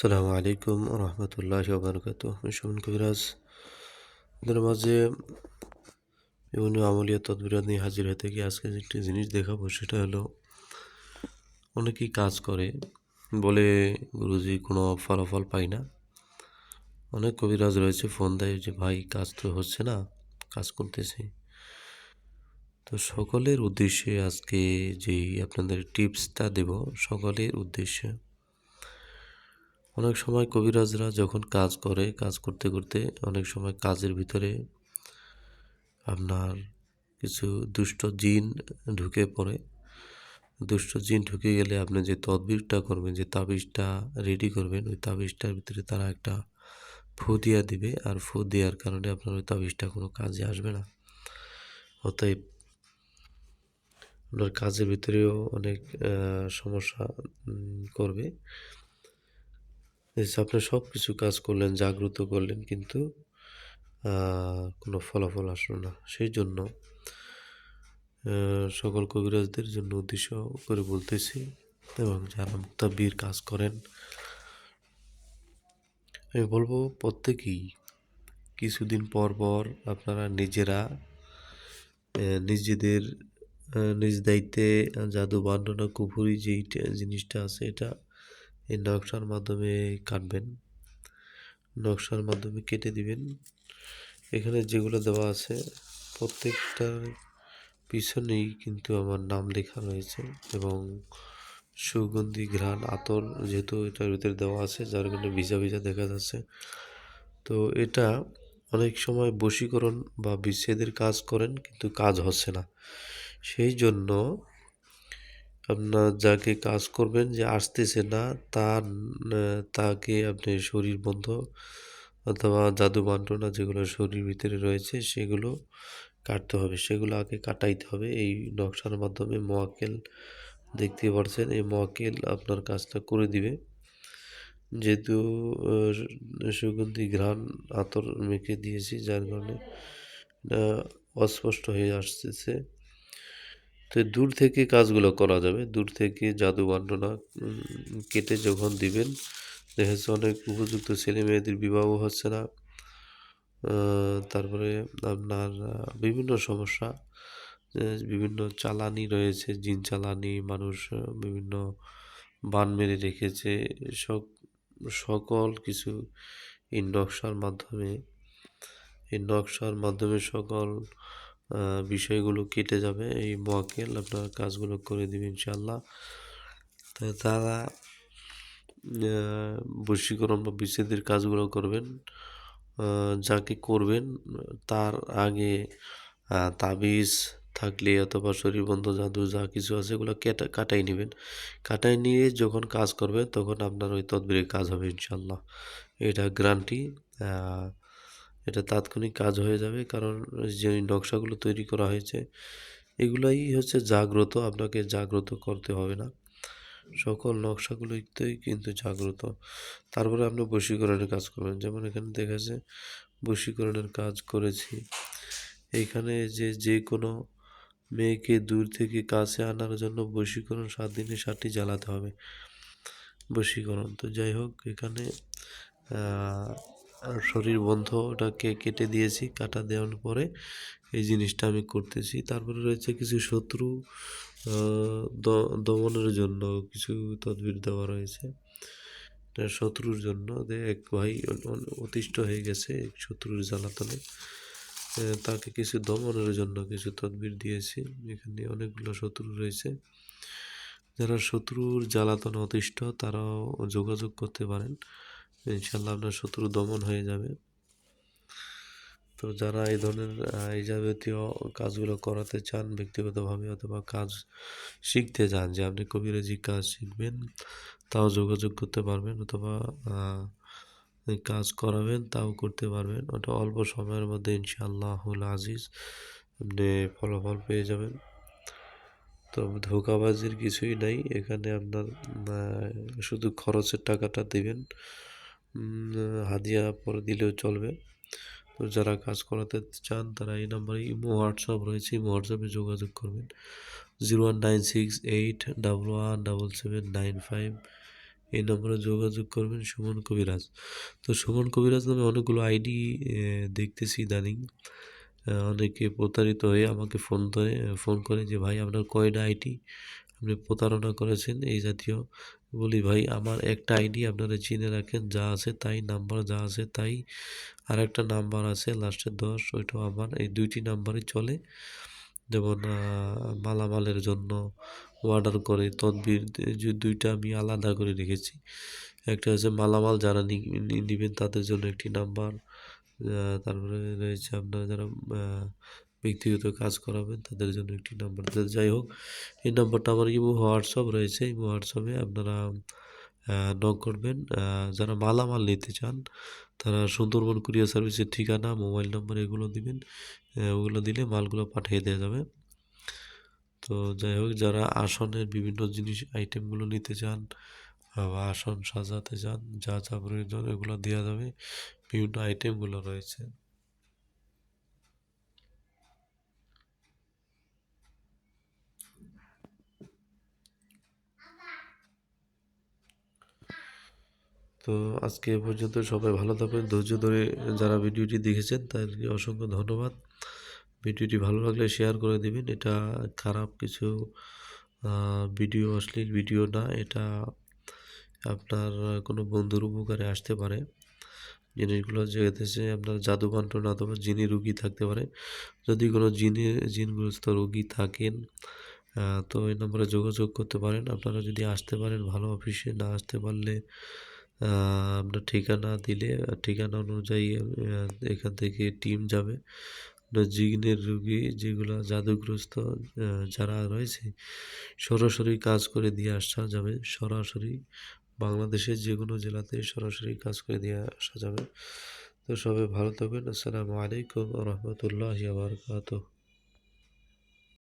আসসালামু আলাইকুম রহমতুল্লাহ বারকাত সুমন কবিরাজ। আপনাদের মাঝে বিভিন্ন আমলিয়া তদবিরাত নিয়ে হাজির হয়ে থাকি। আজকে একটি জিনিস দেখাবো, সেটা হলো অনেকেই কাজ করে বলে, গুরুজি, কোনো ফলাফল পাই না। অনেক কবিরাজ রয়েছে, ফোন দেয় যে, ভাই, কাজ তো হচ্ছে না, কাজ করতেছি। তো সকলের উদ্দেশ্যে আজকে যেই আপনাদের টিপসটা দেব, সকলের উদ্দেশ্যে অনেক সময় কবিরাজরা যখন কাজ করে, কাজ করতে করতে অনেক সময় কাজের ভিতরে আপনার কিছু দুষ্ট জিন ঢুকে পড়ে। দুষ্ট জিন ঢুকে গেলে আপনি যে তদবিরটা করবেন, যে তাবিজটা রেডি করবেন, ওই তাবিজটার ভিতরে তারা একটা ফু দিয়া দিবে আর ফু দেওয়ার কারণে আপনার ওই তাবিজটা কোনো কাজে আসবে না। অতএব আপনার কাজের ভিতরেও অনেক সমস্যা করবে। আপনি সব কিছু কাজ করলেন, জাগ্রত করলেন কিন্তু কোনো ফলাফল আসলো না। সেই জন্য সকল কবিরাজদের জন্য উদ্দেশ্য করে বলতেছি এবং যারা মুক্তাবির কাজ করেন, আমি বলব প্রত্যেকেই কিছুদিন পর পর আপনারা নিজেরা নিজেদের নিজ দায়িত্বে জাদু বান্ডনা কুফুরি যেই জিনিসটা আছে, এটা এই নকশার মাধ্যমে কাটবেন। নকশার মাধ্যমে কেটে দিবেন। এখানে যেগুলো দেওয়া আছে প্রত্যেকটার পিছনেই কিন্তু আমার নাম লেখা রয়েছে এবং সুগন্ধি, ঘ্রাণ, আতর যেহেতু এটার ভিতরে দেওয়া আছে, যার কারণে ভিজা ভিজা দেখা যাচ্ছে। তো এটা অনেক সময় বশীকরণ বা বিচ্ছেদের কাজ করেন কিন্তু কাজ হচ্ছে না। সেই জন্য আপনার যাকে কাজ করবেন যে আসতেছে না, তার তাকে আপনি শরীর বন্ধ অথবা জাদু বান্টনা যেগুলো শরীর ভিতরে রয়েছে সেগুলো কাটতে হবে। সেগুলো আগে কাটাইতে হবে। এই নকশার মাধ্যমে মোয়াক্কেল দেখতে পাচ্ছেন এই মোয়াক্কেল আপনার কাজটা করে দিবে। যেহেতু সুগন্ধি ঘ্রাণ আতর মেখে দিয়েছি, যার কারণে অস্পষ্ট হয়ে আসতেছে। তো দূর থেকে কাজগুলো করা যাবে। দূর থেকে জাদু বান্ডনা কেটে যখন দিবেন, দেখা যাচ্ছে অনেক উপযুক্ত ছেলে মেয়েদের বিবাহ হচ্ছে না। তারপরে আপনার বিভিন্ন সমস্যা বিভিন্ন চালানি রয়েছে, জিন চালানি, মানুষ বিভিন্ন বান মেরে রেখেছে সব সকল কিছু এই নকশার মাধ্যমে, এই নকশার মাধ্যমে সকল বিষয়গুলো কেটে যাবে। এই মোয়াক্কেল আপনার কাজগুলো করে দেবে ইনশাল্লাহ তো তারা বশীকরণ বা বিচ্ছেদের কাজগুলো করবেন যাকে করবেন তার আগে তাবিজ থাকলে অথবা শরীরবন্ধ জাদু যা কিছু আছে এগুলো কেটা, কাটাই নেবেন। কাটাই নিয়ে যখন কাজ করবেন তখন আপনার ওই তদবিরের কাজ হবে ইনশাল্লাহ এটা গ্রান্টি এটা তাৎক্ষণিক কাজ হয়ে যাবে। কারণ যে নকশাগুলো তৈরি করা হয়েছে, এগুলাই হচ্ছে জাগ্রত, আপনাকে জাগ্রত করতে হবে না। সকল নকশাগুলোতেই কিন্তু জাগ্রত। তারপরে আপনি বশীকরণের কাজ করবেন। যেমন এখানে দেখা যাচ্ছে, বশীকরণের কাজ করেছি। এইখানে যে যে কোনো মেয়েকে দূর থেকে কাছে আনার জন্য বশীকরণ সাত দিনে সাতটি জ্বালাতে হবে। বশীকরণ। তো যাই হোক, এখানে শরীর বন্ধ, ওটাকে কেটে দিয়েছি, কাটা দেওয়ার পরে এই জিনিসটা আমি করতেছি। তারপরে রয়েছে কিছু শত্রু দমনের জন্য কিছু তদবির দেওয়া রয়েছে। শত্রুর জন্য এক ভাই অতিষ্ঠ হয়ে গেছে শত্রুর জ্বালাতনে। তাকে কিছু দমনের জন্য কিছু তদবির দিয়েছি, এখানে অনেকগুলো শত্রু রয়েছে। যারা শত্রুর জ্বালাতন অতিষ্ঠ, তারাও যোগাযোগ করতে পারেন। ইনশাল্লাহ আপনার শত্রু দমন হয়ে যাবে। তো যারা এই ধরনের এই যাবতীয় কাজগুলো করাতে চান, ব্যক্তিগতভাবে অথবা কাজ শিখতে চান যে আপনি কবিরাজি কাজ শিখবেন, তাও যোগাযোগ করতে পারবেন অথবা কাজ করাবেন, তাও করতে পারবেন। ওটা অল্প সময়ের মধ্যে ইনশাআল্লাহুল আজিজ আপনি ফলাফল পেয়ে যাবেন। তো ধোকাবাজির কিছুই নাই। এখানে আপনার শুধু খরচের টাকাটা দেবেন। হাদিয়া পরে দিলেও চলবে। তো যারা কাজ করাতে চান, তারা এই নাম্বারে ইমো, হোয়াটসঅ্যাপ রয়েছে। ইমো, হোয়াটসঅ্যাপে যোগাযোগ করবেন। Zero one nine six eight double one double seven nine five এই নম্বরে যোগাযোগ করবেন সুমন কবিরাজ। তো সুমন কবিরাজ নামে অনেকগুলো আইডি দেখতেছি ইদানিং। অনেকে প্রতারিত হয়ে আমাকে ফোন করে ফোন করে যে, ভাই, আপনার কয়টা আইডি? আপনি প্রতারণা করেছেন এই জাতীয়। বলি, ভাই, আমার একটা আইডি আপনারা চিনে রাখেন, যা আছে তাই, নাম্বার যা আছে তাই আর একটা নাম্বার আছে লাস্টের দশ, ওইটাও আমার, এই দুইটি নাম্বারই চলে। যেমন মালামালের জন্য অর্ডার করে, তদবির, যে দুইটা আমি আলাদা করে রেখেছি। একটা হচ্ছে মালামাল, যারা নিবেন তাদের জন্য একটি নাম্বার তারপরে রয়েছে আপনারা যারা ব্যক্তিগত কাজ করাবেন, তাদের জন্য একটি নাম্বার যাই হোক, এই নাম্বারটা আমার ইমো হোয়াটসঅ্যাপ রয়েছে। ইমো হোয়াটসঅ্যাপে আপনারা নক করবেন। যারা মালামাল নিতে চান, তারা সুন্দরবন কুরিয়ার সার্ভিসের ঠিকানা মোবাইল নম্বর এগুলো দিবেন। ওগুলো দিলে মালগুলো পাঠিয়ে দেওয়া যাবে। তো যাই হোক, যারা আসনের বিভিন্ন জিনিস আইটেমগুলো নিতে চান বা আসন সাজাতে চান, যা যা প্রয়োজন, এগুলো দেওয়া যাবে। বিভিন্ন আইটেমগুলো রয়েছে। তো আজকে এ পর্যন্ত সবাই ভালো থাকবেন। ধৈর্য ধরে যারা ভিডিওটি দেখেছেন, তাদেরকে অসংখ্য ধন্যবাদ। ভিডিওটি ভালো লাগলে শেয়ার করে দিবেন। এটা খারাপ কিছু ভিডিও অশ্লীল ভিডিও না। এটা আপনার কোনো বন্ধুর উপকারে আসতে পারে। জিনিসগুলো যেতেছে আপনার জাদু অথবা জিনি রুগী থাকতে পারে। যদি কোনো জিনে, জিনগ্রস্ত রুগী থাকেন তো এই নম্বরে যোগাযোগ করতে পারেন। আপনারা যদি আসতে পারেন, ভালো অফিসে না আসতে পারলে আপনার ঠিকানা দিলে, ঠিকানা অনুযায়ী এখান থেকে টিম যাবে। জিনের রুগী যেগুলো জাদুগ্রস্ত যারা রয়েছে, সরাসরি কাজ করে দিয়ে আসা যাবে। সরাসরি বাংলাদেশের যে কোনো জেলাতে সরাসরি কাজ করে দিয়ে আসা যাবে। তো সবাই ভালো থাকবেন। আসসালামু আলাইকুম রহমতুল্লাহ বারকাতুহ।